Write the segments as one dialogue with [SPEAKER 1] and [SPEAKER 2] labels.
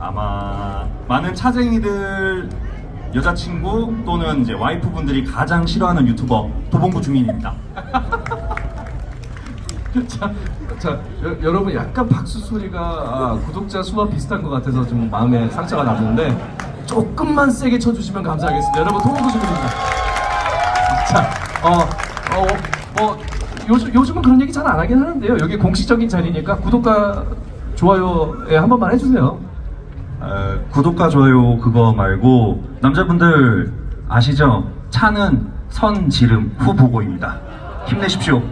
[SPEAKER 1] 아마 많은 차쟁이들 여자친구 또는 이제 와이프분들이 가장 싫어하는 유튜버 도봉구 주민입니다.
[SPEAKER 2] 자, 자 여, 여러분 약간 박수 소리가 아, 구독자 수와 비슷한 것 같아서 좀 마음에 상처가 났는데 조금만 세게 쳐주시면 감사하겠습니다. 여러분 통보 주민입니다. 자, 어, 어, 뭐 요즘 요즘은 그런 얘기 잘 안 하긴 하는데요. 여기 공식적인 자리니까 구독과 좋아요에 한 번만 해주세요.
[SPEAKER 1] 어, 구독과 좋아요 그거 말고 남자분들 아시죠? 차는 선 지름 후 보고입니다. 힘내십시오.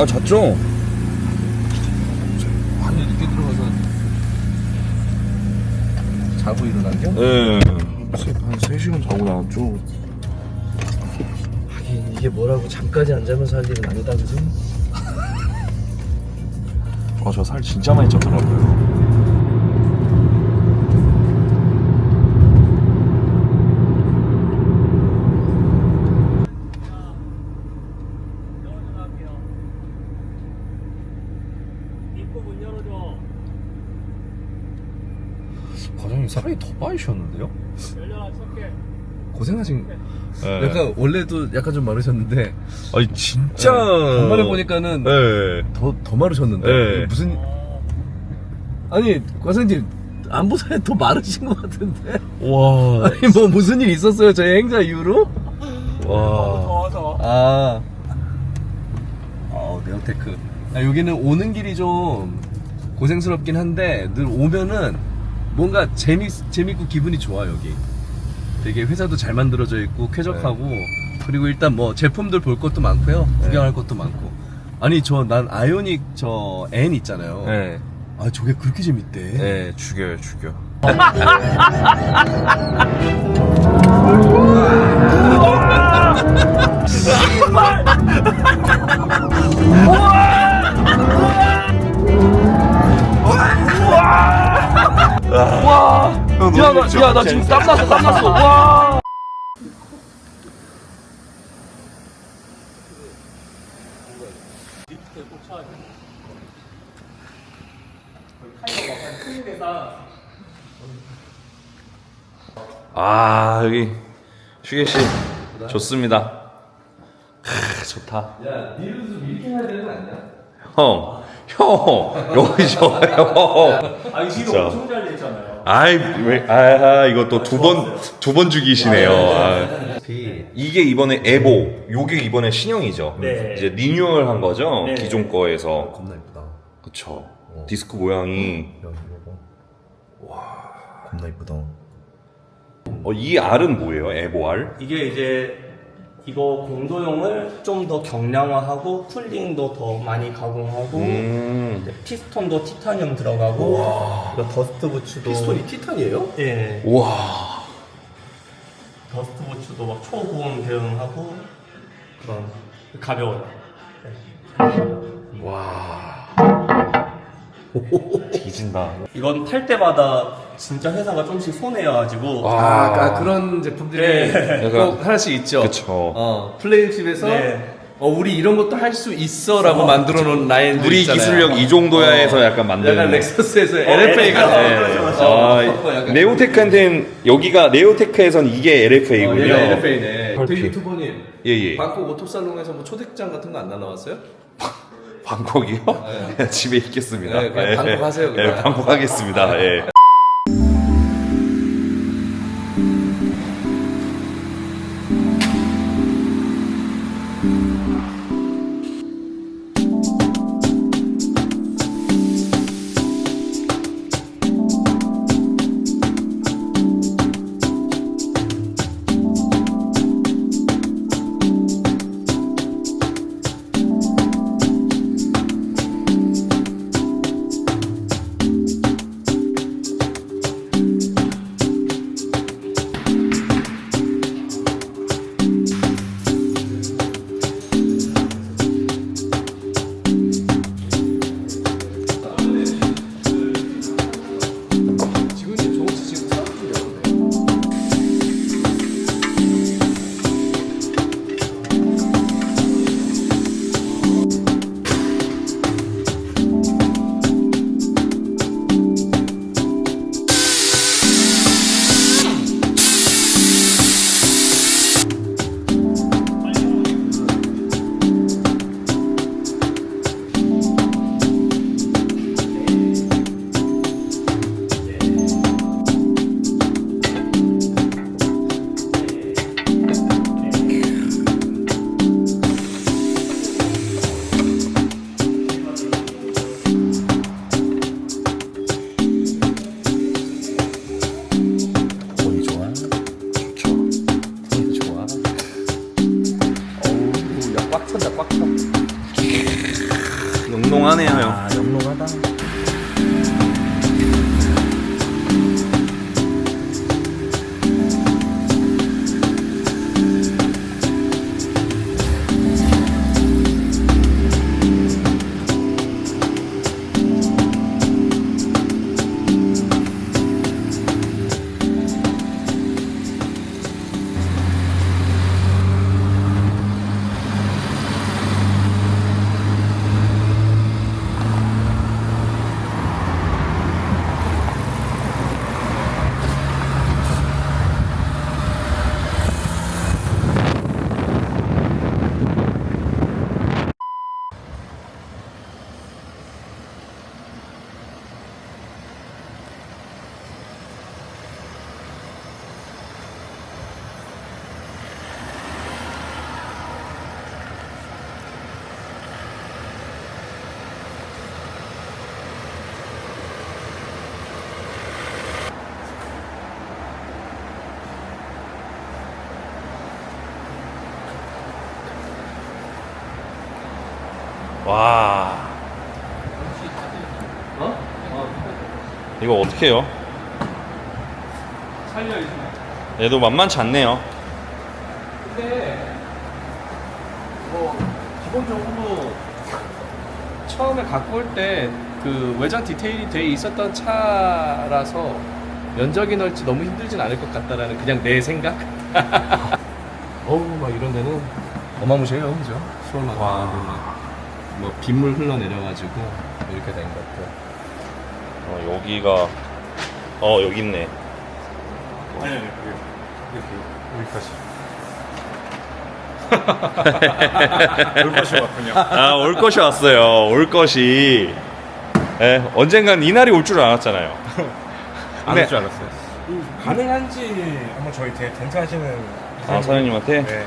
[SPEAKER 3] 아, 잤죠?
[SPEAKER 2] 많이 늦게 들어가서 자고 일어난겨?
[SPEAKER 3] 네. 한 3시간 자고 나왔죠.
[SPEAKER 4] 하긴 이게 뭐라고 잠까지 안 자면서 할 일은 아니다 그지?
[SPEAKER 3] 아, 저 살 진짜 많이 쪘더라고요. 과장님 살이 더 빠지셨는데요?
[SPEAKER 2] 고생하신.
[SPEAKER 3] 네.
[SPEAKER 2] 약간 원래도 약간 좀 마르셨는데
[SPEAKER 3] 아니 진짜
[SPEAKER 2] 간만에 보니까는
[SPEAKER 3] 네.
[SPEAKER 2] 더, 더 마르셨는데
[SPEAKER 3] 네.
[SPEAKER 2] 무슨 아니 과장님 안보사에 더 마르신 것 같은데
[SPEAKER 3] 와.
[SPEAKER 2] 아니 뭐 무슨 일 있었어요 저희 행사 이후로?
[SPEAKER 3] 와.
[SPEAKER 2] 아, 어, 네오테크. 아, 여기는 오는 길이 좀 고생스럽긴 한데 늘 오면은 뭔가 재미 재밌고 기분이 좋아 여기. 되게 회사도 잘 만들어져 있고 쾌적하고 그리고 일단 뭐 제품들 볼 것도 많고요 구경할 것도 많고. 아니 저 난 아이오닉 저 N 있잖아요.
[SPEAKER 3] 네.
[SPEAKER 2] 아 저게 그렇게 재밌대.
[SPEAKER 3] 네, 죽여요, 죽여.
[SPEAKER 2] 야, 나, 야, 나 지금 땀 났어, 땀 났어. 와.
[SPEAKER 3] 아, 여기 슈게 씨 좋습니다. 크, 좋다.
[SPEAKER 2] 야, 니를 좀 이렇게 해야 되는 거 아니야?
[SPEAKER 3] 형, 형, 여기 좋아요.
[SPEAKER 1] 아, 이거
[SPEAKER 3] 진짜.
[SPEAKER 1] 엄청 잘 됐잖아요.
[SPEAKER 3] 아이, 왜, 아, 이거 또 두 번, 두 번 죽이시네요. 아. 이게 이번에 에보, 요게 이번에 신형이죠.
[SPEAKER 1] 네.
[SPEAKER 3] 이제 리뉴얼 한 거죠.
[SPEAKER 1] 네.
[SPEAKER 3] 기존 거에서.
[SPEAKER 2] 겁나 이쁘다.
[SPEAKER 3] 그쵸. 디스크 모양이.
[SPEAKER 2] 이거 봐. 와, 겁나 이쁘다.
[SPEAKER 3] 어, 이 R은 뭐예요? 에보 R?
[SPEAKER 5] 이게 이제 이거 공도용을 좀 더 경량화하고 쿨링도 더 많이 가공하고
[SPEAKER 3] 음.
[SPEAKER 5] 이제 피스톤도 티타늄 들어가고 이거 더스트 부츠도
[SPEAKER 2] 피스톤이 티탄이에요?
[SPEAKER 5] 예
[SPEAKER 3] 와.
[SPEAKER 5] 더스트 부츠도 막 초고온 대응하고 그런 가벼워요.
[SPEAKER 3] 와. 뒤진다.
[SPEAKER 5] 이건 팔 때마다 진짜 회사가 좀씩 손해여가지고
[SPEAKER 2] 아, 아, 그런 제품들이
[SPEAKER 5] 네.
[SPEAKER 2] 꼭 하나씩 있죠.
[SPEAKER 3] 그쵸.
[SPEAKER 2] 어, 플레이집에서
[SPEAKER 5] 네.
[SPEAKER 2] 어, 우리 이런 것도 할 수 있어라고 만들어 놓은 라인들
[SPEAKER 3] 우리
[SPEAKER 2] 있잖아요.
[SPEAKER 3] 기술력 이 정도야 해서 약간 만드는.
[SPEAKER 2] 약간 렉서스에서 LFA 같은.
[SPEAKER 5] 네, 그렇죠, 그렇죠.
[SPEAKER 2] 어,
[SPEAKER 3] 아,
[SPEAKER 2] 약간
[SPEAKER 3] 네오테크한테는 여기가 네오테크에선 이게
[SPEAKER 2] 어,
[SPEAKER 3] LFA군요.
[SPEAKER 2] 얘가 LFA네. 대기 유튜버님.
[SPEAKER 3] 예, 예.
[SPEAKER 2] 방콕 오토살롱에서 뭐 초대장 같은 거 안 나왔어요?
[SPEAKER 3] 방콕이요? 집에 있겠습니다.
[SPEAKER 2] 네, 그냥
[SPEAKER 3] 예,
[SPEAKER 2] 방콕
[SPEAKER 3] 예.
[SPEAKER 2] 하세요,
[SPEAKER 3] 예,
[SPEAKER 2] 그냥.
[SPEAKER 3] 방콕 하겠습니다. 예. 영롱하네요, 형.
[SPEAKER 4] 아 영롱하다
[SPEAKER 3] 와.
[SPEAKER 2] 어?
[SPEAKER 3] 이거 어떻게 해요?
[SPEAKER 2] 살려야지.
[SPEAKER 3] 얘도 만만치 않네요.
[SPEAKER 2] 근데 뭐 기본적으로 처음에 갖고 올 때 그 외장 디테일이 돼 있었던 차라서 면적이 넓지 너무 힘들진 않을 것 같다라는 그냥 내 생각. 어우 막 이런 데는 어마무시해요, 그죠? 수월만 뭐 빗물 흘러내려가지고 이렇게 된 것들.
[SPEAKER 3] 어, 여기가 어 여기 있네. 아, 올 것이 왔어요. 올 것이. 예, 언젠간 이 날이 올 줄 알았잖아요.
[SPEAKER 6] 안 올 줄 알았어요. 가능한지 한번 저희 대- 덴트 하시는
[SPEAKER 3] 아, 사장님한테?
[SPEAKER 6] 네.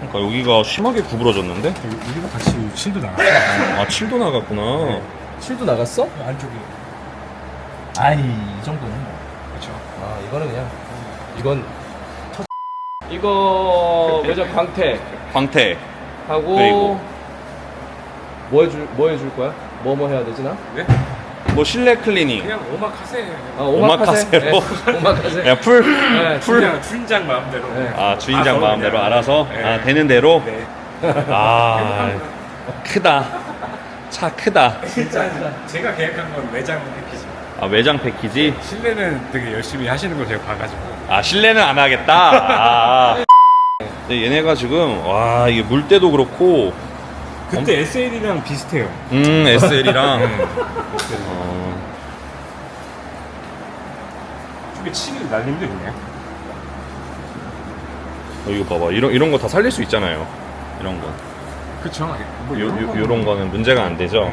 [SPEAKER 3] 그러니까 여기가 심하게 구부러졌는데?
[SPEAKER 6] 우리가 같이 실도 나갔어요.
[SPEAKER 3] 아, 7도 나갔구나.
[SPEAKER 2] 실도 나갔어?
[SPEAKER 6] 안쪽이.
[SPEAKER 2] 아이 이 정도는 뭐.
[SPEAKER 6] 그렇죠.
[SPEAKER 2] 아 이거는 그냥 이건 터... 이거 외장 광택
[SPEAKER 3] 광택.
[SPEAKER 2] 하고
[SPEAKER 3] 그리고?
[SPEAKER 2] 뭐 해줄 뭐 해줄 거야? 뭐 뭐 해야 되지 나?
[SPEAKER 6] 네?
[SPEAKER 3] 뭐 실내 클리닝.
[SPEAKER 6] 그냥 오마카세.
[SPEAKER 2] 아,
[SPEAKER 3] 오마카세로.
[SPEAKER 2] 네, 오마카세.
[SPEAKER 3] 야, 풀.
[SPEAKER 2] 네,
[SPEAKER 3] 풀.
[SPEAKER 6] 그냥 주인장 마음대로.
[SPEAKER 2] 네.
[SPEAKER 3] 아, 주인장
[SPEAKER 6] 알아서
[SPEAKER 3] 마음대로
[SPEAKER 6] 그냥.
[SPEAKER 3] 알아서?
[SPEAKER 6] 네.
[SPEAKER 3] 아, 되는 대로?
[SPEAKER 6] 네.
[SPEAKER 3] 아, 크다. 차 크다.
[SPEAKER 6] 제가 계획한 건 매장 패키지.
[SPEAKER 3] 아 외장 패키지?
[SPEAKER 6] 실내는 되게 열심히 하시는 걸 제가 봐가지고.
[SPEAKER 3] 아 실내는 안 하겠다. 아. 근데 얘네가 지금 와 이게 물때도 그렇고
[SPEAKER 6] 그때 SL이랑 비슷해요.
[SPEAKER 3] 음 SL이랑 어,
[SPEAKER 6] 쪽에 치기를 날리는데 있네요.
[SPEAKER 3] 어, 이거 봐봐 이런 이런 거 다 살릴 수 있잖아요. 이런 거.
[SPEAKER 6] 그쵸. 뭐
[SPEAKER 3] 요, 요, 요런 거는 문제가 안 되죠.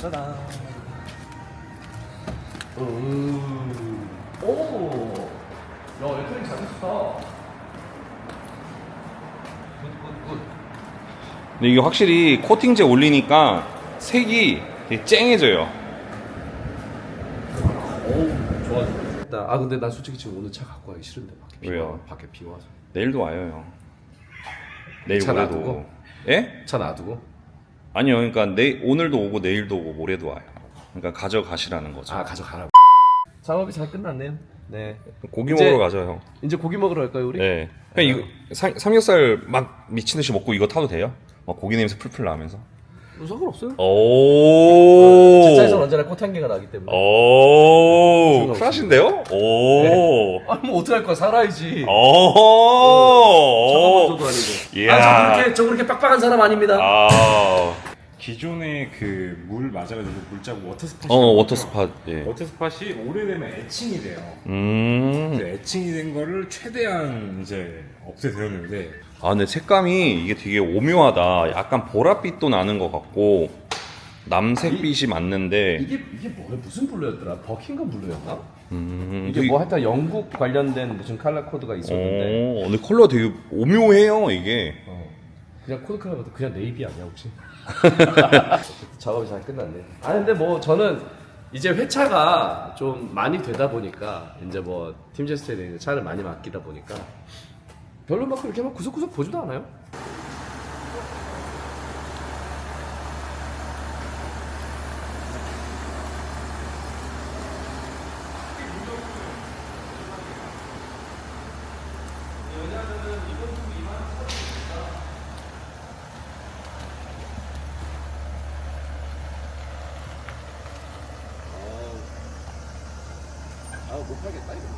[SPEAKER 2] 따다다. 음. 오. 야, elek트릭 잘. 굿굿 굿.
[SPEAKER 3] 근데 이게 확실히 코팅제 올리니까 색이 되게 쨍해져요.
[SPEAKER 2] 어우, 좋아. 좋아. 아 근데 난 솔직히 지금 오늘 차 갖고 가기 싫은데 밖에 비
[SPEAKER 3] 왜요?
[SPEAKER 2] 와. 밖에 비 와서.
[SPEAKER 3] 내일도 와요, 형. 내일
[SPEAKER 2] 차.
[SPEAKER 3] 놔두고? 예?
[SPEAKER 2] 차 놔두고.
[SPEAKER 3] 아니요, 그러니까 내 오늘도 오고 내일도 오고 모레도 와요. 그러니까 가져가시라는 거죠.
[SPEAKER 2] 아 가져가라고. 작업이 잘 끝났네요. 네.
[SPEAKER 3] 고기
[SPEAKER 2] 이제-
[SPEAKER 3] 먹으러 가죠, 형.
[SPEAKER 2] 이제 고기 먹으러 갈까요 우리?
[SPEAKER 3] 네. 그냥 이거 삼, 삼겹살 막 미친 듯이 먹고 이거 타도 돼요? 막 고기 냄새 풀풀 나면서.
[SPEAKER 2] 뭐 상관없어요.
[SPEAKER 3] 오.
[SPEAKER 4] 제 차에서는 언제나 꽃향기가 나기 때문에
[SPEAKER 3] 오. 쿨하신데요? 오.
[SPEAKER 2] 아니 뭐 어떻게 할 거야 살아야지.
[SPEAKER 3] 오.
[SPEAKER 2] 저도 아니고.
[SPEAKER 3] 이야.
[SPEAKER 4] 아, 저 그렇게 저 그렇게 빡빡한 사람 아닙니다
[SPEAKER 3] 아.
[SPEAKER 6] 기존에 그 물 맞아가지고 물자국 워터스팟.
[SPEAKER 3] 어, 워터스팟. 예.
[SPEAKER 6] 워터스팟이 오래되면 애칭이 돼요.
[SPEAKER 3] 음.
[SPEAKER 6] 그 애칭이 된 거를 최대한 이제 없애드렸는데
[SPEAKER 3] 아, 근데 색감이 이게 되게 오묘하다. 약간 보랏빛도 나는 것 같고, 남색빛이 맞는데,
[SPEAKER 2] 이게 이게 뭐야 무슨 블루였더라? 버킹엄 블루였나?
[SPEAKER 3] 음,
[SPEAKER 2] 이게
[SPEAKER 3] 되게-
[SPEAKER 2] 뭐 하여튼 영국 관련된 무슨 칼라 코드가 있었는데
[SPEAKER 3] 어, 근데 컬러가 되게 오묘해요, 이게.
[SPEAKER 2] 어. 그냥 코드 컬러보다 그냥 네이비 아니야 혹시? 작업이 잘 끝났네. 아 근데 뭐 저는 이제 회차가 좀 많이 되다 보니까 이제 뭐 팀제스트에 차를 많이 맡기다 보니까 별로 막 그렇게 막 구석구석 보지도 않아요. 아못 하겠다 이거.